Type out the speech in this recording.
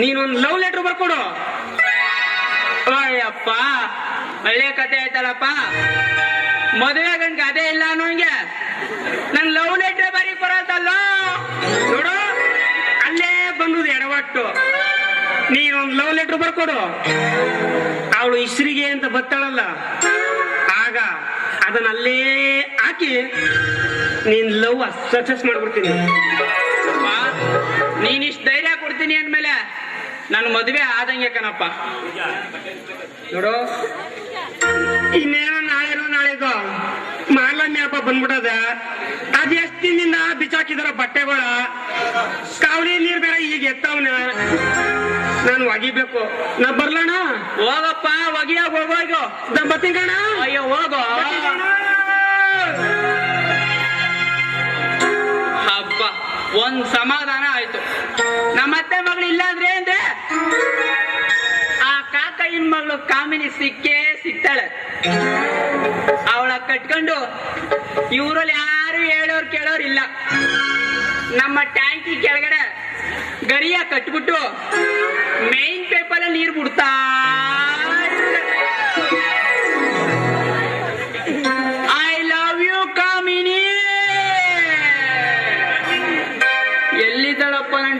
ನೀನೊಂದು love letter ಬರ್ಕೊಡು. Ayyappa ಒಳ್ಳೆ ಕತೆ ಆಯ್ತಲ್ಲಪ್ಪ. ಮದುವೆ ಗಂಡ ಅದೇ ಇಲ್ಲ ಅನ್ನೋಂಗೆ ನನ್ ಲವ್ ಲೆಟ್ರೆ ಬರೀ ಬರತ್ತಲ್ಲ ನೋಡು, ಅಲ್ಲೇ ಬಂದುದು ಎಡವಟ್ಟು. ನೀನೊಂದು ಲವ್ ಲೆಟರ್ ಬರ್ಕೊಡು. ಅವಳು ಇಸ್ರಿಗೆ ಅಂತ ಬತ್ತಾಳಲ್ಲ. ಆಗ ಅದನ್ನ ಅಲ್ಲೇ ಹಾಕಿ ನೀನ್ ಲವ್ ಸಕ್ಸಸ್ ಮಾಡ್ಬಿಡ್ತೀನಿ. ನನ್ ಮದುವೆ ಆದಂಗೆ ಕಣಪ್ಪ. ನೋಡು. ಇನ್ನೇನೋ ನಾಳೆನೋ ನಾಳೆಗೋ. ಮಾರ್ಲಮ್ಮಿ ಹಬ್ಬ ಬಂದ್ಬಿಡದ ಅದ್ ಎಷ್ಟ್ ದಿನದಿಂದ ಬಿಚಾಕಿದಾರ ಬಟ್ಟೆಗಳ. ಕಾವಲಿ ನೀರ್ ಬೇರೆ ಈಗ ಎತ್ತವನ. ನಾನು ಒಗಿಬೇಕು. ನಾ ಬರ್ಲಣ ಹೋಗಪ್ಪ ಒಗಿಯಾಗ ಹೋಗೋ ಬತ್ತಿಂಗಣ ಅಯ್ಯೋ ಹೋಗೋ. ಹಬ್ಬ ಒಂದ್ ಸಮಾಧಾನ ಆಯ್ತು. ನಮ್ಮ ಅತ್ತೆ ಮಗಳು ಇಲ್ಲ ಅಂದ್ರೆ ಅವಳು ಕಾಮಿನಿ ಸಿಕ್ಕೇ ಸಿಗ್ತಾಳೆ. ಅವಳ ಕಟ್ಕೊಂಡು ಇವರಲ್ಲಿ ಯಾರು ಹೇಳೋರು ಕೇಳೋರು ಇಲ್ಲ. ನಮ್ಮ ಟ್ಯಾಂಕಿ ಕೆಳಗಡೆ ಗರಿಯ ಕಟ್ಬಿಟ್ಟು ಮೇನ್ ಪೇಪರ್ ನೀರ್ ಬಿಡ್ತಾ ಐ ಲವ್ ಯು ಕಾಮಿನಿ. ಎಲ್ಲಿದ್ದಾಳಪ್ಪ ನನ್ನ